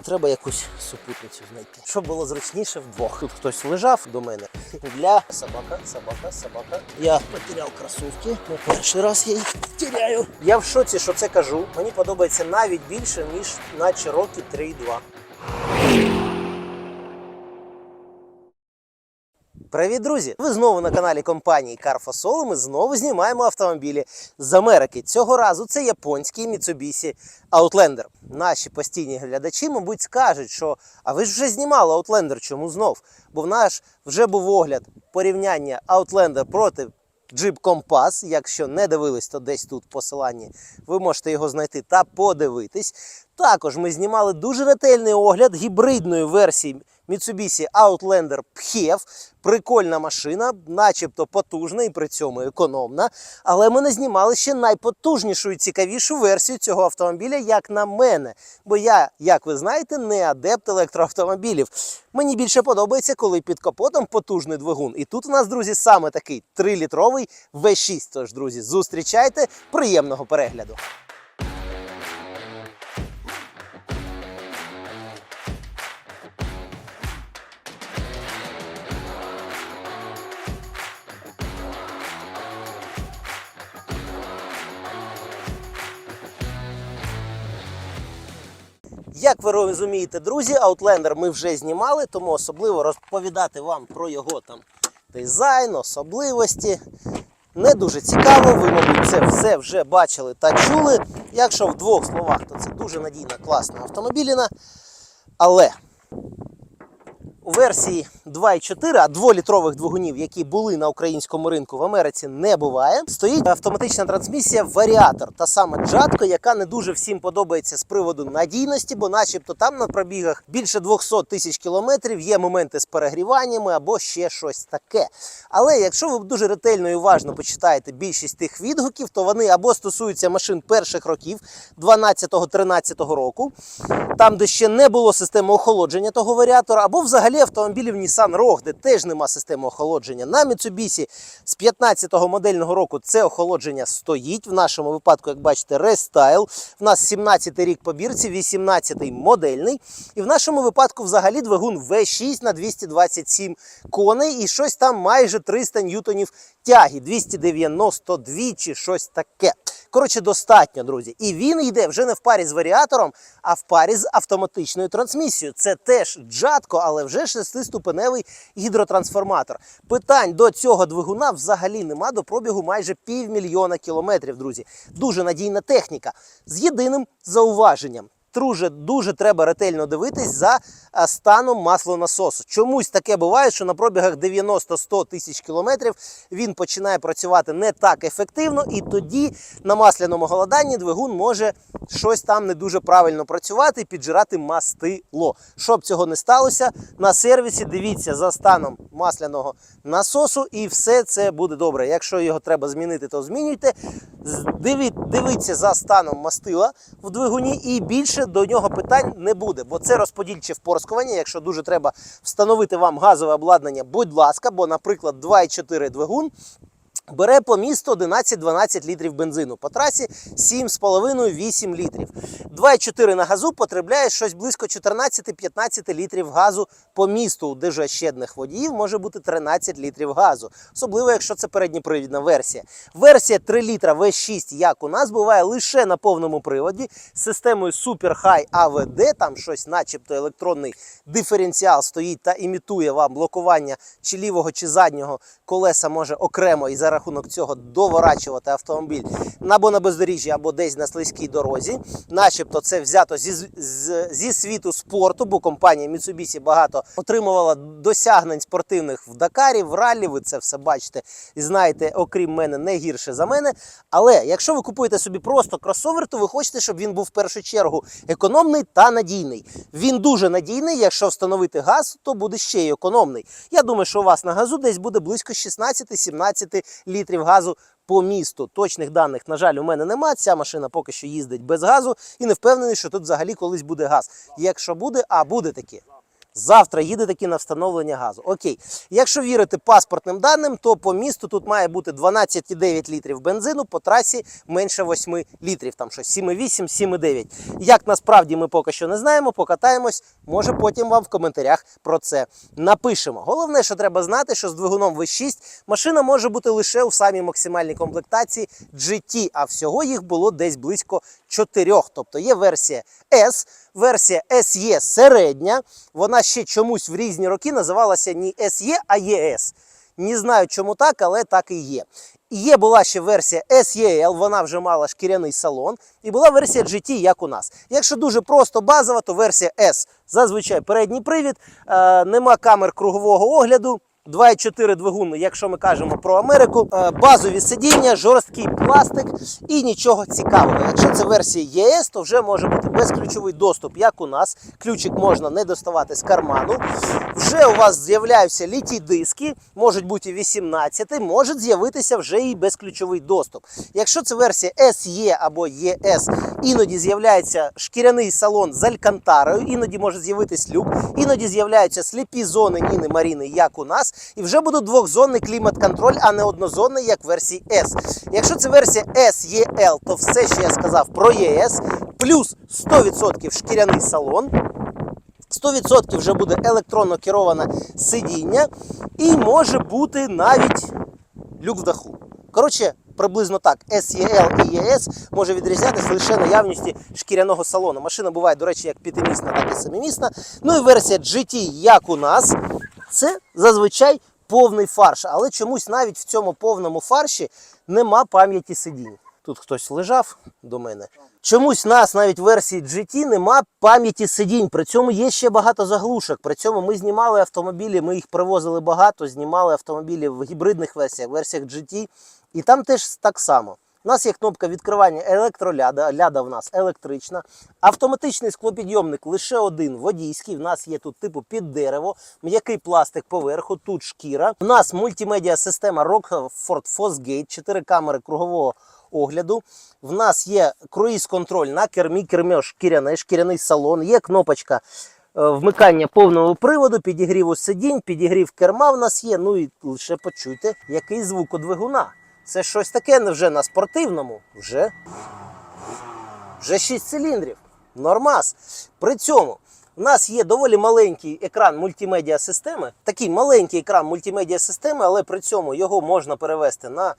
треба якусь супутницю знайти. Щоб було зручніше вдвох. Тут хтось лежав до мене. Для собака, собака, собака. Я потеряв кросівки. Ну, перший раз я їх теряю. Я в шоці, що це кажу. Мені подобається навіть більше, ніж на Cherokee 3.2. Привіт, друзі! Ви знову на каналі компанії Carfosol. Ми знову знімаємо автомобілі з Америки. Цього разу це японський Mitsubishi Outlander. Наші постійні глядачі, мабуть, скажуть, що а ви ж вже знімали Outlander, чому знов? Бо в наш вже був огляд порівняння Outlander проти Jeep Compass. Якщо не дивились, то десь тут в посиланні ви можете його знайти та подивитись. Також ми знімали дуже ретельний огляд гібридної версії Mitsubishi Outlander PHEV. Прикольна машина, начебто потужна і при цьому економна. Але ми не знімали ще найпотужнішу і цікавішу версію цього автомобіля, як на мене. Бо я, як ви знаєте, не адепт електроавтомобілів. Мені більше подобається, коли під капотом потужний двигун. І тут у нас, друзі, саме такий 3-літровий V6. Тож, друзі, зустрічайте, приємного перегляду. Як ви розумієте, друзі, Outlander ми вже знімали, тому особливо розповідати вам про його там дизайн, особливості. Не дуже цікаво, ви, мабуть, це все вже бачили та чули. Якщо в двох словах, то це дуже надійна, класна автомобіліна. Але версії 2.4, а 2-літрових двигунів, які були на українському ринку в Америці, не буває. Стоїть автоматична трансмісія варіатор, та саме джатко, яка не дуже всім подобається з приводу надійності, бо, начебто, там на пробігах більше 200 тисяч кілометрів є моменти з перегріваннями або ще щось таке. Але якщо ви дуже ретельно і уважно почитаєте більшість тих відгуків, то вони або стосуються машин перших років 12-13 року, там, де ще не було системи охолодження того варіатора, або взагалі автомобілів Nissan Rogue, де теж нема системи охолодження. На Mitsubishi з 15-го модельного року це охолодження стоїть. В нашому випадку, як бачите, рестайл. В нас 17-й рік побірці, 18-й модельний. І в нашому випадку взагалі двигун V6 на 227 коней і щось там майже 300 ньютонів тяги, 292 чи щось таке. Коротше, достатньо, друзі. І він йде вже не в парі з варіатором, а в парі з автоматичною трансмісією. Це теж джатко, але вже шестиступеневий гідротрансформатор. Питань до цього двигуна взагалі нема до пробігу майже півмільйона кілометрів, друзі. Дуже надійна техніка з єдиним зауваженням. Дуже дуже треба ретельно дивитись за а, станом маслонасосу. Чомусь таке буває, що на пробігах 90-100 тисяч кілометрів він починає працювати не так ефективно, і тоді на масляному голоданні двигун може щось там не дуже правильно працювати і піджирати мастило. Щоб цього не сталося, на сервісі дивіться за станом масляного насосу, і все це буде добре. Якщо його треба змінити, то змінюйте. Дивіться за станом мастила в двигуні, і більше до нього питань не буде, бо це розподільче впорскування. Якщо дуже треба встановити вам газове обладнання, будь ласка, бо, наприклад, 2,4 двигун. Бере по місту 11-12 літрів бензину. По трасі 7,5-8 літрів. 2,4 на газу потребляє щось близько 14-15 літрів газу по місту. У дежащедних водіїв може бути 13 літрів газу. Особливо, якщо це передньопривідна версія. Версія 3 літра V6, як у нас, буває лише на повному приводі з системою Super High AVD. Там щось, начебто, електронний диференціал стоїть та імітує вам блокування чи лівого, чи заднього колеса може окремо і за рахунок цього доворачувати автомобіль або на бездоріжжі, або десь на слизькій дорозі. Начебто це взято зі, зі світу спорту, бо компанія Mitsubishi багато отримувала досягнень спортивних в Дакарі, в раллі. Ви це все бачите і знаєте, окрім мене, не гірше за мене. Але якщо ви купуєте собі просто кросовер, то ви хочете, щоб він був в першу чергу економний та надійний. Він дуже надійний. Якщо встановити газ, то буде ще й економний. Я думаю, що у вас на газу десь буде близько 16-17 літрів газу по місту. Точних даних, на жаль, у мене нема. Ця машина поки що їздить без газу і не впевнений, що тут взагалі колись буде газ. Якщо буде, а буде таке. Завтра їде таки на встановлення газу. Окей. Якщо вірити паспортним даним, то по місту тут має бути 12,9 літрів бензину, по трасі менше 8 літрів, там щось 7,8, 7,9. Як насправді ми поки що не знаємо, покатаємось. Може потім вам в коментарях про це напишемо. Головне, що треба знати, що з двигуном V6 машина може бути лише у самій максимальній комплектації GT, а всього їх було десь близько 4. Тобто є версія S, версія SE середня. Вона ще чомусь в різні роки називалася не SE, а ES. Не знаю, чому так, але так і є. І Є була ще версія SEL, вона вже мала шкіряний салон, і була версія GT, як у нас. Якщо дуже просто базова, то версія S. Зазвичай передній привід, е, нема камер кругового огляду. 2,4 двигун, якщо ми кажемо про Америку, Е, базові сидіння, жорсткий пластик і нічого цікавого. Якщо це версія ЄС, то вже може бути безключовий доступ, як у нас. Ключик можна не доставати з карману. Вже у вас з'являються літі диски, можуть бути і 18, може з'явитися вже і безключовий доступ. Якщо це версія SE або ES, іноді з'являється шкіряний салон з алькантарою, іноді може з'явитись люк, іноді з'являються сліпі зони Ніни Маріни, як у нас, і вже буде двохзонний клімат-контроль, а не однозонний, як версії S. Якщо це версія SEL, то все, що я сказав про ЄС, плюс 100% шкіряний салон. 100% вже буде електронно кероване сидіння, і може бути навіть люк в даху. Коротше, приблизно так. SEL і ES може відрізнятися лише наявності шкіряного салону. Машина буває, до речі, як п'ятимісна, так і семимісна. Ну і версія GT, як у нас, це зазвичай повний фарш. Але чомусь навіть в цьому повному фарші нема пам'яті сидінь. Тут хтось лежав до мене. Чомусь нас навіть в версії GT нема пам'яті сидінь. При цьому є ще багато заглушок. При цьому ми знімали автомобілі, ми їх привозили багато, знімали автомобілі в гібридних версіях, в версіях GT. І там теж так само. У нас є кнопка відкривання електроляда, ляда в нас електрична. Автоматичний склопідйомник лише один водійський. В нас є тут типу під дерево, м'який пластик поверху, тут шкіра. У нас мультимедіа система Rockford Fosgate, 4 камери кругового огляду. В нас є круїз-контроль на кермі, кермьо шкіряне, шкіряний салон, є кнопочка е, вмикання повного приводу, підігріву сидінь, підігрів керма в нас є. Ну і лише почуйте, який звук у двигуна. Це щось таке вже на спортивному. Вже, вже 6 циліндрів. Нормас. При цьому у нас є доволі маленький екран мультимедіа системи. Такий маленький екран мультимедіа системи, але при цьому його можна перевести на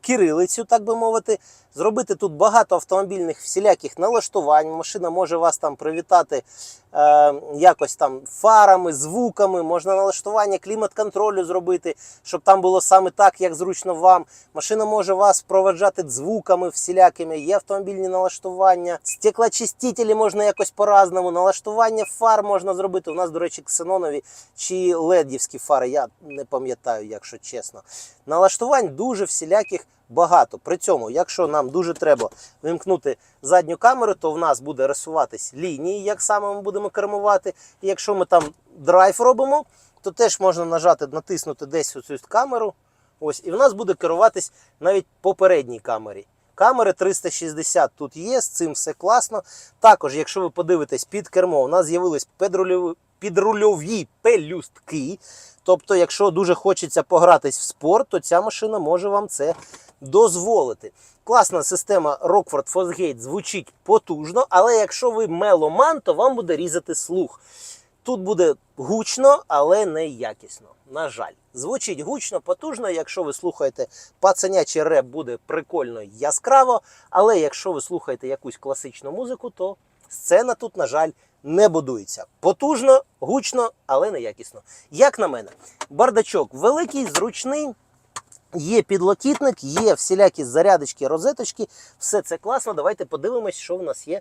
кирилицю, так би мовити. Зробити тут багато автомобільних всіляких налаштувань. Машина може вас там привітати е, якось там фарами, звуками, можна налаштування клімат-контролю зробити, щоб там було саме так, як зручно вам. Машина може вас проведжати звуками всілякими, є автомобільні налаштування, стеклочистителі можна якось по-разному, налаштування фар можна зробити. У нас, до речі, ксенонові чи ледівські фари, я не пам'ятаю, якщо чесно. Налаштувань дуже всіляких багато. При цьому, якщо нам дуже треба вимкнути задню камеру, то в нас буде рисуватись лінії, як саме ми будемо кермувати. І якщо ми там драйв робимо, то теж можна нажати, натиснути десь оцю камеру. Ось, і в нас буде керуватись навіть попередній камері. Камери 360 тут є, з цим все класно. Також, якщо ви подивитесь під кермо, у нас з'явились підрульові, пелюстки. Тобто, якщо дуже хочеться погратись в спорт, то ця машина може вам це дозволити. Класна система Rockford Fosgate звучить потужно, але якщо ви меломан, то вам буде різати слух. Тут буде гучно, але не якісно. На жаль, звучить гучно, потужно. Якщо ви слухаєте пацанячий реп, буде прикольно яскраво. Але якщо ви слухаєте якусь класичну музику, то сцена тут, на жаль, не будується. Потужно, гучно, але не якісно. Як на мене, бардачок великий, зручний. Є підлокітник, є всілякі зарядочки, розеточки. Все це класно. Давайте подивимось, що в нас є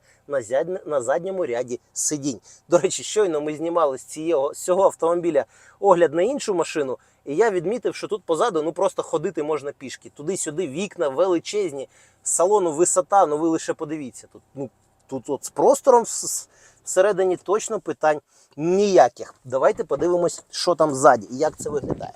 на, задньому ряді сидінь. До речі, щойно ми знімали з цього, з цього автомобіля огляд на іншу машину. І я відмітив, що тут позаду ну просто ходити можна пішки. Туди-сюди вікна величезні, салону висота. Ну ви лише подивіться. Тут ну тут от з простором Всередині точно питань ніяких. Давайте подивимось, що там ззаді і як це виглядає.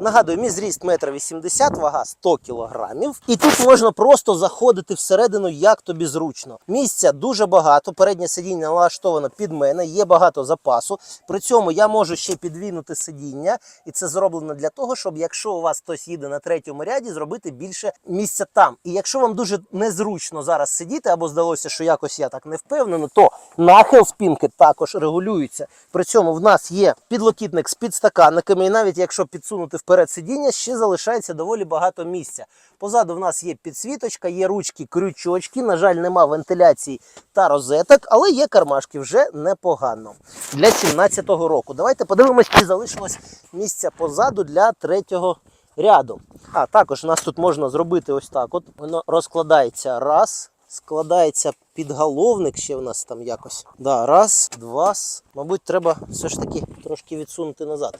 Нагадую, мій зріст 1,80 м, вага 100 кг. І тут можна просто заходити всередину, як тобі зручно. Місця дуже багато. Переднє сидіння налаштовано під мене, є багато запасу. При цьому я можу ще підвінути сидіння, і це зроблено для того, щоб якщо у вас хтось їде на третьому ряді, зробити більше місця там. І якщо вам дуже незручно зараз сидіти, або здалося, що якось я так не впевнено, то нахил спинки також регулюється. При цьому в нас є підлокітник з підстаканниками, і навіть якщо підсунути вперед сидіння, ще залишається доволі багато місця. Позаду в нас є підсвіточка, є ручки, крючочки. На жаль, нема вентиляції та розеток, але є кармашки вже непогано. Для 17-го року. Давайте подивимось, чи залишилось місця позаду для третього ряду. А також у нас тут можна зробити ось так. От воно розкладається раз. Складається підголовник ще в нас там якось. Да, раз, два. Мабуть, треба все ж таки трошки відсунути назад.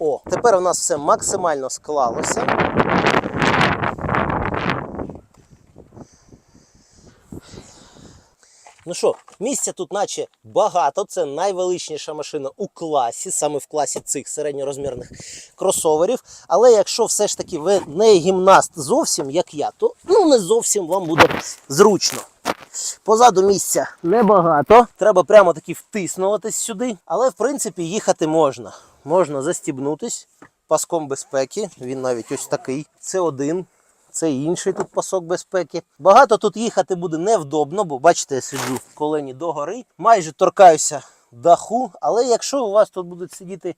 О, тепер у нас все максимально склалося. Ну що, місця тут наче багато. Це найвеличніша машина у класі, саме в класі цих середньорозмірних кросоверів. Але якщо все ж таки ви не гімнаст зовсім, як я, то ну не зовсім вам буде зручно. Позаду місця небагато. Треба прямо таки втиснуватись сюди. Але в принципі їхати можна. Можна застібнутись паском безпеки. Він навіть ось такий. Це один. Це інший тут пасок безпеки. Багато тут їхати буде невдобно, бо бачите, я сиджу в колені догори. Майже торкаюся даху. Але якщо у вас тут будуть сидіти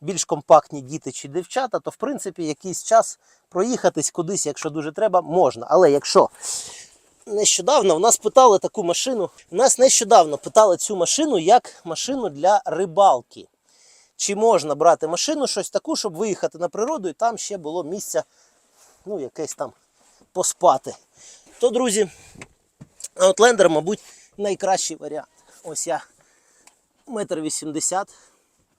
більш компактні діти чи дівчата, то в принципі якийсь час проїхатись кудись, якщо дуже треба, можна. Але якщо нещодавно в нас питали таку машину. У нас нещодавно питали цю машину як машину для рибалки. Чи можна брати машину щось таку, щоб виїхати на природу, і там ще було місця, ну, якесь там поспати. То, друзі, Outlander, мабуть, найкращий варіант. Ось я метр вісімдесят,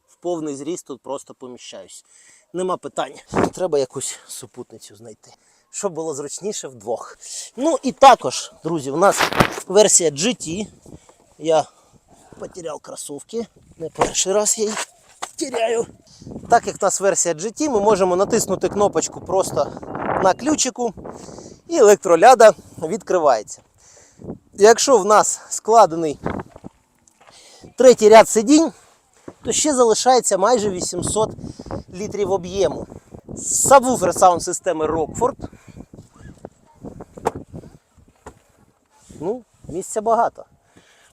в повний зріст тут просто поміщаюсь. Нема питань. Треба якусь супутницю знайти. Щоб було зручніше вдвох. Ну і також, друзі, у нас версія GT. Я потеряв кросівки. Не перший раз я їх теряю. Так як в нас версія GT, ми можемо натиснути кнопочку просто на ключику, і електроляда відкривається. Якщо в нас складений третій ряд сидінь, то ще залишається майже 800 літрів об'єму. Сабвуфер саунд системи Rockford. Ну, місця багато.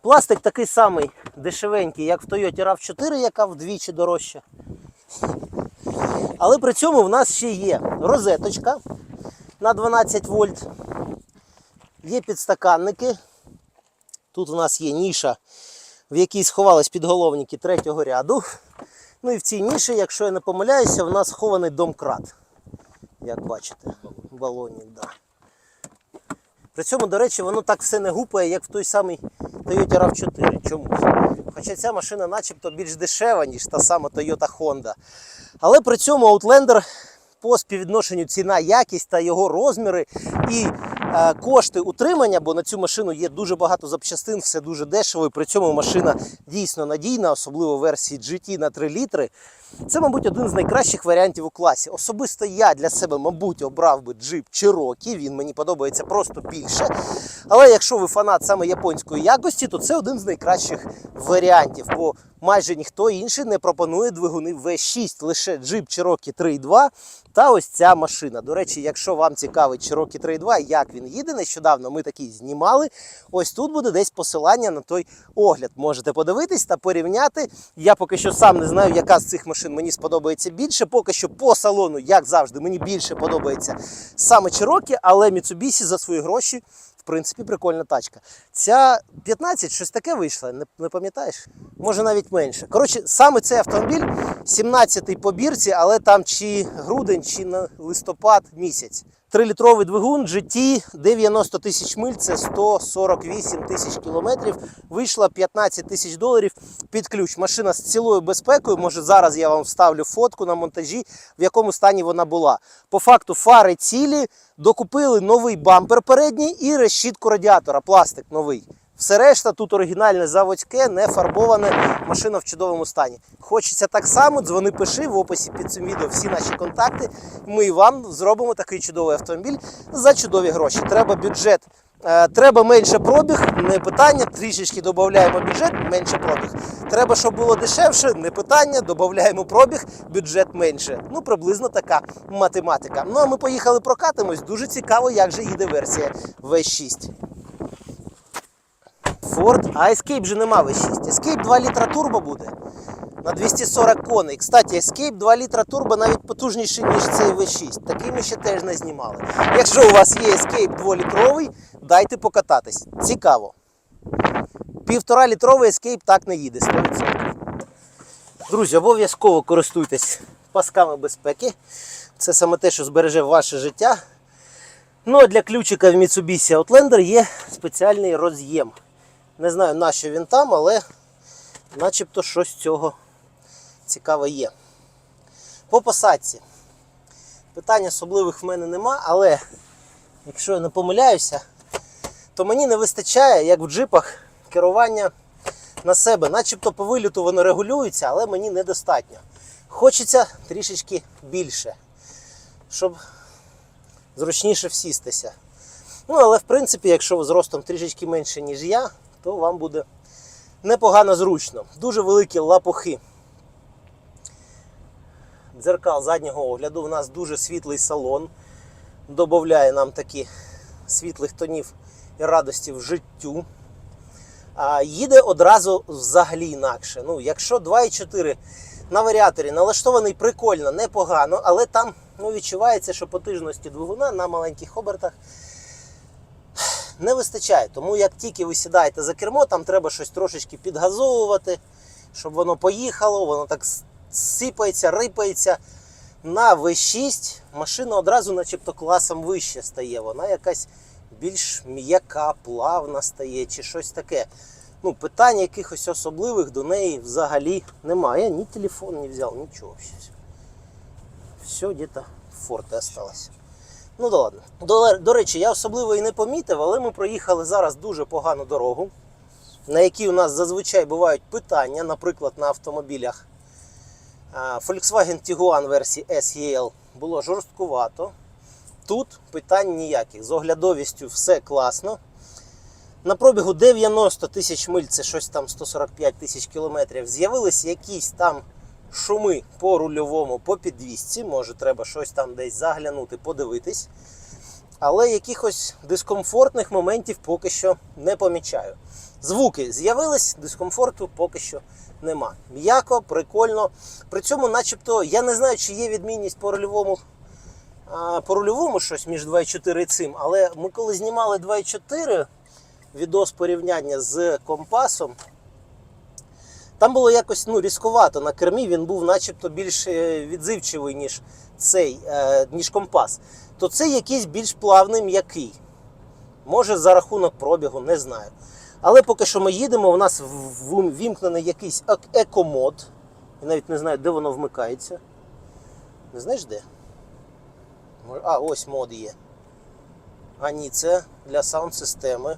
Пластик такий самий дешевенький, як в Toyota RAV4, яка вдвічі дорожча. Але при цьому в нас ще є розеточка на 12 вольт. Є підстаканники. Тут у нас є ніша, в якій сховались підголовники третього ряду. Ну і в цій ніші, якщо я не помиляюся, в нас схований домкрат. Як бачите, балонник, да. При цьому, до речі, воно так все не гупає, як в той самий Toyota RAV4. Чомусь. Хоча ця машина начебто більш дешева, ніж та сама Toyota Honda. Але при цьому Outlander по співвідношенню ціна, якість та його розміри і кошти утримання, бо на цю машину є дуже багато запчастин, все дуже дешево, і при цьому машина дійсно надійна, особливо версії GT на 3 літри. Це, мабуть, один з найкращих варіантів у класі. Особисто я для себе, мабуть, обрав би джип Cherokee, він мені подобається просто більше. Але якщо ви фанат саме японської якості, то це один з найкращих варіантів, бо майже ніхто інший не пропонує двигуни V6, лише джип Cherokee 3.2 та ось ця машина. До речі, якщо вам цікавий Cherokee 3.2, як він їде, нещодавно ми такий знімали. Ось тут буде десь посилання на той огляд. Можете подивитись та порівняти. Я поки що сам не знаю, яка з цих машин мені сподобається більше. Поки що по салону, як завжди, мені більше подобається саме Cherokee, але Mitsubishi за свої гроші. Принципі, прикольна тачка. Ця 15 щось таке вийшла, не, не пам'ятаєш? Може навіть менше. Коротше, саме цей автомобіль 17-й по бірці, але там чи грудень, чи на листопад місяць. Трилітровий двигун GT 90 тисяч миль, це 148 тисяч кілометрів. Вийшла 15 тисяч доларів під ключ. Машина з цілою безпекою. Може зараз я вам вставлю фотку на монтажі, в якому стані вона була. По факту фари цілі, докупили новий бампер передній і решітку радіатора, пластик новий. Все решта тут оригінальне заводське, не фарбоване, машина в чудовому стані. Хочеться так само, дзвони пиши в описі під цим відео всі наші контакти. Ми вам зробимо такий чудовий автомобіль за чудові гроші. Треба бюджет. Е, Треба менше пробіг, не питання, трішечки додаємо бюджет, менше пробіг. Треба, щоб було дешевше, не питання, додаємо пробіг, бюджет менше. Ну, приблизно така математика. Ну а ми поїхали прокатимось. Дуже цікаво, як же їде версія V6. Ford, а Escape же нема V6. Escape 2 літра турбо буде. На 240 коней. Кстати, Escape 2 літра турбо навіть потужніший, ніж цей V6. Такий ми ще теж не знімали. Якщо у вас є Escape 2-літровий, дайте покататись. Цікаво. Півтора літровий Escape так не їде 100%. Друзі, обов'язково користуйтесь пасками безпеки. Це саме те, що збереже ваше життя. Ну а для ключика в Mitsubishi Outlander є спеціальний роз'єм. Не знаю, на що він там, але начебто щось цього цікаве є. По посадці. Питань особливих в мене нема, але якщо я не помиляюся, то мені не вистачає, як в джипах, керування на себе. Начебто по виліту воно регулюється, але мені недостатньо. Хочеться трішечки більше, щоб зручніше всістися. Ну, але в принципі, якщо ви зростом трішечки менше, ніж я, то вам буде непогано зручно. Дуже великі лапухи. Дзеркал заднього огляду. У нас дуже світлий салон. Добавляє нам такі світлих тонів і радості в життю. А їде одразу взагалі інакше. Ну, якщо 2,4 на варіаторі налаштований прикольно, непогано, але там ну, відчувається, що потужності двигуна на маленьких обертах не вистачає. Тому як тільки ви сідаєте за кермо, там треба щось трошечки підгазовувати, щоб воно поїхало, воно так сипається, рипається. На V6 машина одразу начебто класом вище стає. Вона якась більш м'яка, плавна стає чи щось таке. Ну, питань якихось особливих до неї взагалі немає. Я Ні телефон не взяв, нічого. Все, где-то в форте осталось. Ну да ладно. До, до речі, я особливо і не помітив, але ми проїхали зараз дуже погану дорогу, на якій у нас зазвичай бувають питання, наприклад, на автомобілях. Volkswagen Tiguan версії SEL було жорсткувато. Тут питань ніяких. З оглядовістю все класно. На пробігу 90 тисяч миль, це щось там 145 тисяч кілометрів. З'явились якісь там шуми по рульовому, по підвісці. Може, треба щось там десь заглянути, подивитись. Але якихось дискомфортних моментів поки що не помічаю. Звуки з'явились, дискомфорту поки що нема. М'яко, прикольно. При цьому, начебто, я не знаю, чи є відмінність по рульовому по рульовому щось між 2.4 і цим, але ми коли знімали 2.4 відос порівняння з компасом, там було якось ну, різкувато на кермі, він був начебто більш е, відзивчивий, ніж цей, е, ніж компас. То цей якийсь більш плавний, м'який. Може за рахунок пробігу, не знаю. Але поки що ми їдемо, у нас вімкнений якийсь ек- екомод. Я навіть не знаю, де воно вмикається. Не знаєш де? А, ось мод є. А ні, це для саунд-системи.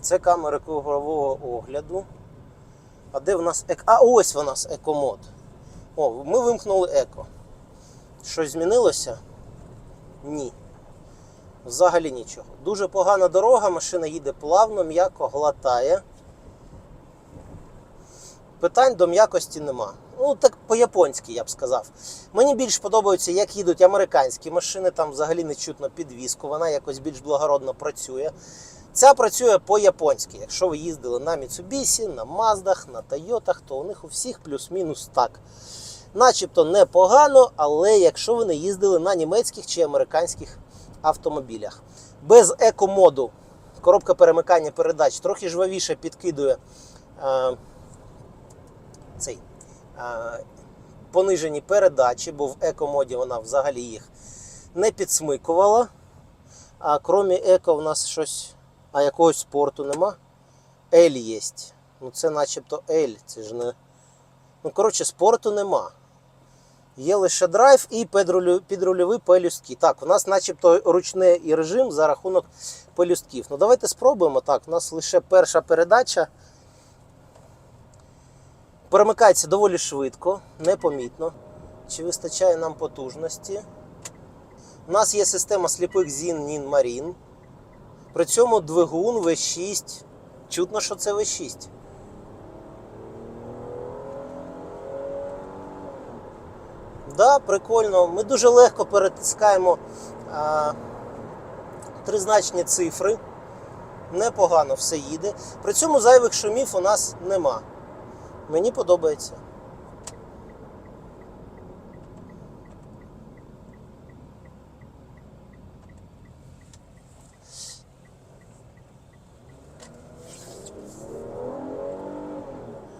Це камера кругового огляду. А де в нас еко? А ось у нас екомод. О, ми вимкнули еко. Щось змінилося? Ні. Взагалі нічого. Дуже погана дорога, машина їде плавно, м'яко, глатає. Питань до м'якості нема. Ну, так по-японськи, я б сказав. Мені більш подобається, як їдуть американські машини, там взагалі не чутно підвіску, вона якось більш благородно працює. Ця працює по-японськи. Якщо ви їздили на Mitsubishi, на Маздах, на Тойотах, то у них у всіх плюс-мінус так. Начебто непогано, але якщо ви не їздили на німецьких чи американських автомобілях. Без еко-моду коробка перемикання передач трохи жвавіше підкидує е, цей, понижені передачі, бо в еко-моді вона взагалі їх не підсмикувала. А крім еко, в нас щось, а якогось спорту нема. L є. Ну це начебто L, це ж не. Ну, коротше, спорту нема. Є лише драйв і підрульові пелюстки. Так, у нас начебто ручний режим за рахунок пелюстків. Ну давайте спробуємо. Так, у нас лише перша передача. Перемикається доволі швидко, непомітно. Чи вистачає нам потужності? У нас є система сліпих зін Нін Марін. При цьому двигун V6. Чутно, що це V6. Да, прикольно. Ми дуже легко перетискаємо а, тризначні цифри. Непогано все їде. При цьому зайвих шумів у нас нема. Мені подобається.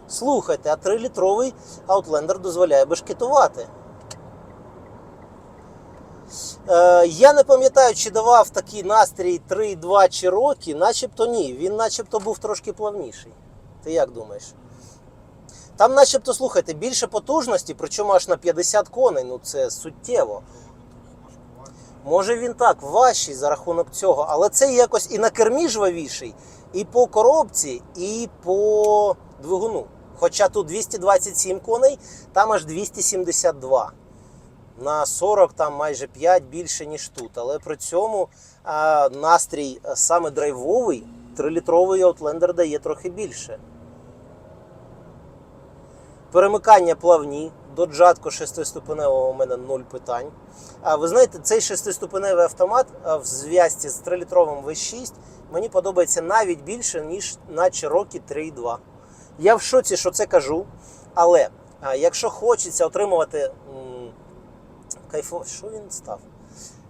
Слухайте, а 3-літровий Outlander дозволяє бешкетувати. Е, я не пам'ятаю, чи давав такий настрій 3-2 чи роки, начебто ні. Він начебто був трошки плавніший. Ти як думаєш? Там, начебто, слухайте, більше потужності, причому аж на 50 коней, ну це суттєво. Може він так важчий за рахунок цього, але це якось і на кермі жвавіший, і по коробці, і по двигуну. Хоча тут 227 коней, там аж 272. На 40 там майже 5 більше, ніж тут. Але при цьому настрій саме драйвовий, 3-літровий Outlander дає трохи більше. Перемикання плавні. До джатку шестиступеневого у мене 0 питань. А ви знаєте, цей шестиступеневий автомат в зв'язці з 3-літровим V6 мені подобається навіть більше, ніж на Cherokee 3.2. Я в шоці, що це кажу. Але якщо хочеться отримувати кайфо... що він став?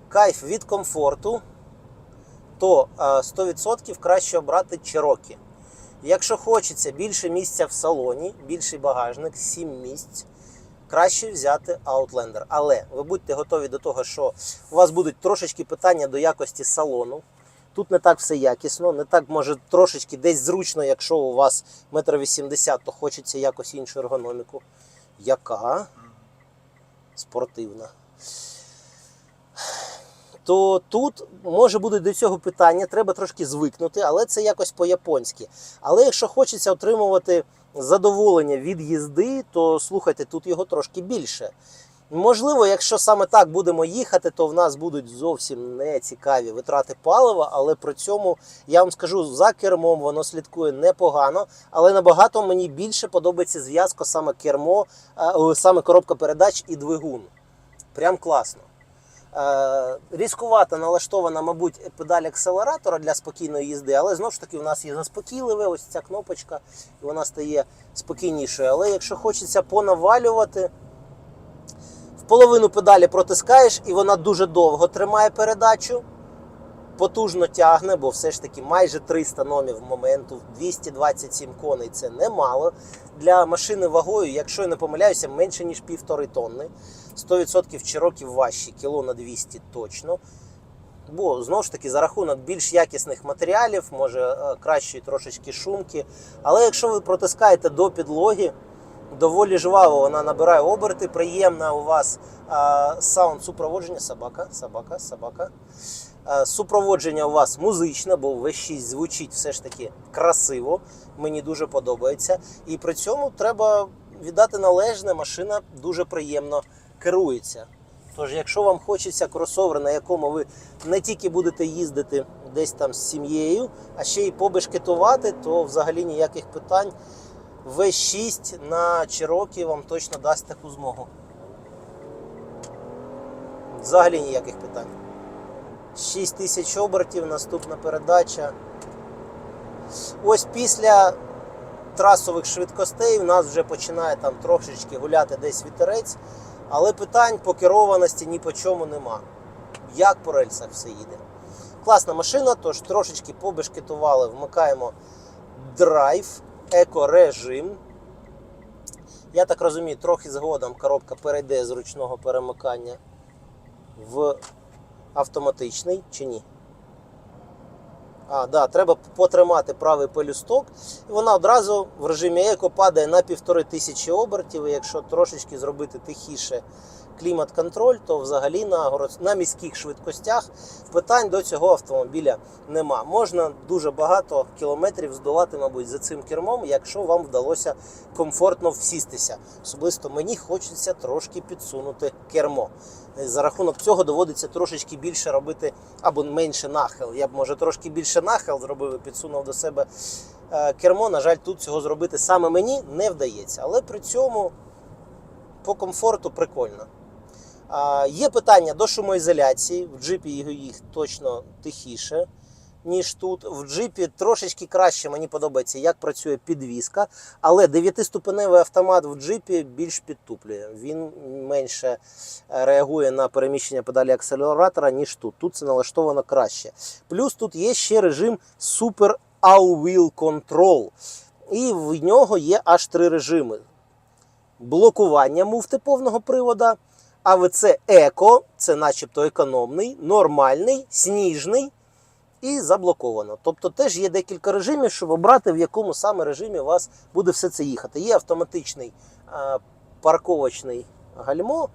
кайф від комфорту, то а, 100% краще обрати Cherokee. Якщо хочеться більше місця в салоні, більший багажник, 7 місць, краще взяти Outlander. Але ви будьте готові до того, що у вас будуть трошечки питання до якості салону. Тут не так все якісно, не так може трошечки десь зручно, якщо у вас 1,80 м, то хочеться якось іншу ергономіку. Яка? Спортивна. То тут може бути до цього питання, треба трошки звикнути, але це якось по-японськи. Але якщо хочеться отримувати задоволення від їзди, то слухайте, тут його трошки більше. Можливо, якщо саме так будемо їхати, то в нас будуть зовсім не цікаві витрати палива, але при цьому я вам скажу, за кермом воно слідкує непогано, але набагато мені більше подобається зв'язка саме кермо, е, саме коробка передач і двигун. Прям класно. Е, Різкувато налаштована, мабуть, педаль акселератора для спокійної їзди, але знову ж таки в нас є заспокійливе, ось ця кнопочка, і вона стає спокійнішою. Але якщо хочеться понавалювати, в половину педалі протискаєш, і вона дуже довго тримає передачу, потужно тягне, бо все ж таки майже 300 номів моменту, 227 коней це немало. Для машини вагою, якщо я не помиляюся, менше ніж півтори тонни. 100% чироків важчі, кіло на 200 точно. Бо знову ж таки за рахунок більш якісних матеріалів, може е, кращої трошечки шумки. Але якщо ви протискаєте до підлоги, доволі жваво вона набирає оберти, приємна у вас саунд супроводження. Собака, собака, собака. А, супроводження у вас музичне, бо V6 звучить все ж таки красиво. Мені дуже подобається. І при цьому треба віддати належне, машина дуже приємно керується. Тож, якщо вам хочеться кросовер, на якому ви не тільки будете їздити десь там з сім'єю, а ще й побешкетувати, то взагалі ніяких питань. V6 на Cherokee вам точно дасть таку змогу. Взагалі ніяких питань. 6 тисяч обертів, наступна передача. Ось після трасових швидкостей в нас вже починає там трошечки гуляти десь вітерець, але питань по керованості ні по чому нема. Як по рельсах все їде. Класна машина, тож трошечки побешкетували, вмикаємо драйв, екорежим. Я так розумію, трохи згодом коробка перейде з ручного перемикання в автоматичний чи ні? А, да, треба потримати правий пелюсток, і вона одразу в режимі еко падає на півтори тисячі обертів. І якщо трошечки зробити тихіше клімат-контроль, то взагалі на, город... на міських швидкостях питань до цього автомобіля нема. Можна дуже багато кілометрів здолати, мабуть, за цим кермом, якщо вам вдалося комфортно всістися. Особисто мені хочеться трошки підсунути кермо. За рахунок цього доводиться трошечки більше робити або менше нахил. Я б може трошки більше нахил зробив і підсунув до себе е, кермо. На жаль, тут цього зробити саме мені не вдається. Але при цьому по комфорту прикольно. Є питання до шумоізоляції. В джипі їх точно тихіше, ніж тут. В джипі трошечки краще мені подобається, як працює підвіска. Але 9-ступеневий автомат в джипі більш підтуплює. Він менше е, реагує на переміщення педалі акселератора, ніж тут. Тут це налаштовано краще. Плюс тут є ще режим Super All-Wheel Control. І в нього є аж три режими: блокування муфти повного привода. АВЦ Еко, це начебто економний, нормальний, сніжний і заблоковано. Тобто теж є декілька режимів, щоб обрати, в якому саме режимі у вас буде все це їхати. Є автоматичний е, парковочний гальмо,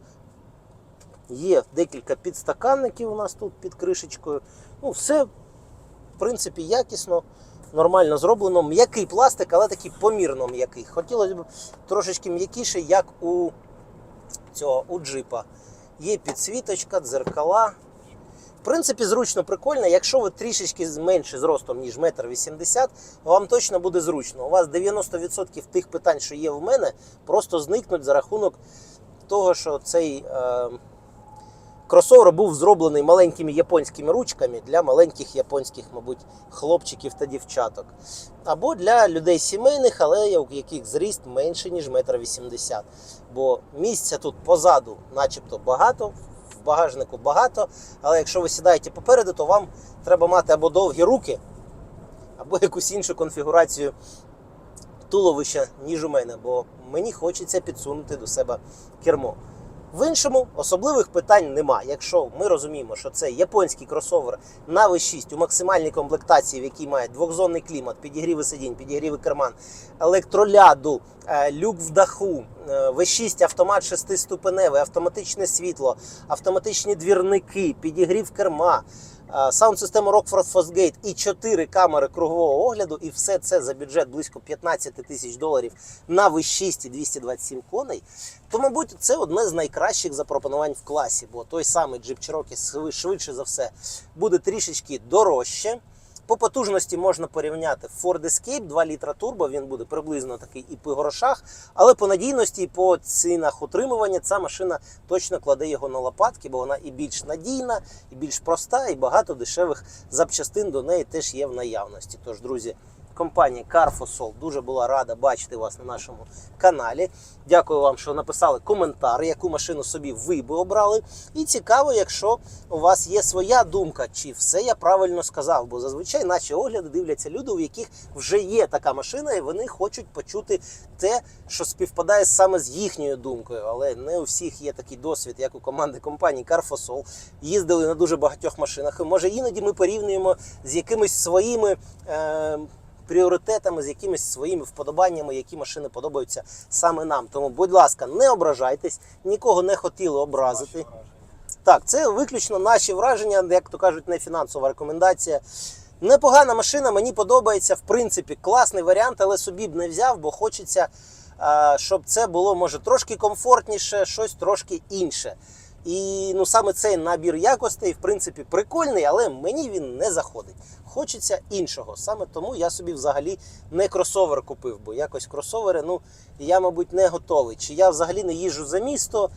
є декілька підстаканників у нас тут під кришечкою. Ну, все, в принципі, якісно. Нормально зроблено. М'який пластик, але такий помірно м'який. Хотілося б трошечки м'якіше, як у цього у джипа. Є підсвіточка, дзеркала. Принципі, зручно прикольно. Якщо ви трішечки менше зростом, ніж 1,80 м, вам точно буде зручно. У вас 90% тих питань, що є в мене, просто зникнуть за рахунок того, що цей е, кросовер був зроблений маленькими японськими ручками для маленьких японських, мабуть, хлопчиків та дівчаток. Або для людей сімейних, але у яких зріст менше, ніж 1,80 м. Бо місця тут позаду, начебто, багато, багажнику багато. Але якщо ви сідаєте попереду, то вам треба мати або довгі руки, або якусь іншу конфігурацію туловища, ніж у мене, бо мені хочеться підсунути до себе кермо. В іншому особливих питань нема. Якщо ми розуміємо, що це японський кросовер на V6 у максимальній комплектації, в якій має двохзонний клімат, підігріви сидінь, підігріви керман, електроляду, е, люк в даху, е, V6 автомат шестиступеневий, автоматичне світло, автоматичні двірники, підігрів керма. Саунд-систему Rockford Fosgate і 4 камери кругового огляду, і все це за бюджет близько 15 тисяч доларів на V6 і 227 коней, то, мабуть, це одне з найкращих запропонувань в класі, бо той самий Jeep Cherokee швидше за все буде трішечки дорожче. По потужності можна порівняти Ford Escape 2 літра турбо, він буде приблизно такий і по грошах, але по надійності і по цінах утримування ця машина точно кладе його на лопатки, бо вона і більш надійна, і більш проста, і багато дешевих запчастин до неї теж є в наявності. Тож, друзі, компанія Carfosol дуже була рада бачити вас на нашому каналі. Дякую вам, що написали коментар, яку машину собі ви би обрали. І цікаво, якщо у вас є своя думка, чи все я правильно сказав. Бо зазвичай наші огляди дивляться люди, у яких вже є така машина, і вони хочуть почути те, що співпадає саме з їхньою думкою. Але не у всіх є такий досвід, як у команди компанії Carfosol. Їздили на дуже багатьох машинах. І може іноді ми порівнюємо з якимись своїми. Е- пріоритетами, з якимись своїми вподобаннями, які машини подобаються саме нам. Тому, будь ласка, не ображайтесь, нікого не хотіли образити. Так, це виключно наші враження, як то кажуть, не фінансова рекомендація. Непогана машина, мені подобається, в принципі, класний варіант, але собі б не взяв, бо хочеться, е, щоб це було може трошки комфортніше, щось трошки інше. І ну саме цей набір якостей, в принципі, прикольний, але мені він не заходить. Хочеться іншого. Саме тому я собі взагалі не кросовер купив, бо якось кросовери, ну я, мабуть, не готовий. Чи я взагалі не їжджу за місто,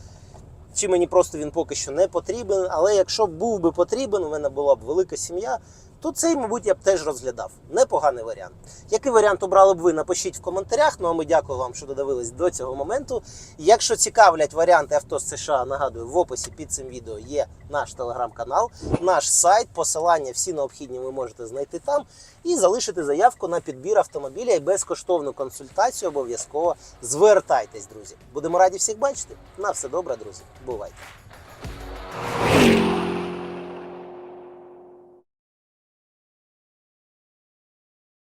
чи мені просто він поки що не потрібен. Але якщо був би потрібен, у мене була б велика сім'я, то цей, мабуть, я б теж розглядав. Непоганий варіант. Який варіант обрали б ви? Напишіть в коментарях. Ну а ми дякую вам, що додивились до цього моменту. Якщо цікавлять варіанти авто з США, нагадую, в описі під цим відео є наш телеграм-канал, наш сайт, посилання всі необхідні ви можете знайти там і залишити заявку на підбір автомобіля і безкоштовну консультацію. Обов'язково звертайтесь, друзі. Будемо раді всіх бачити. На все добре, друзі. Бувайте.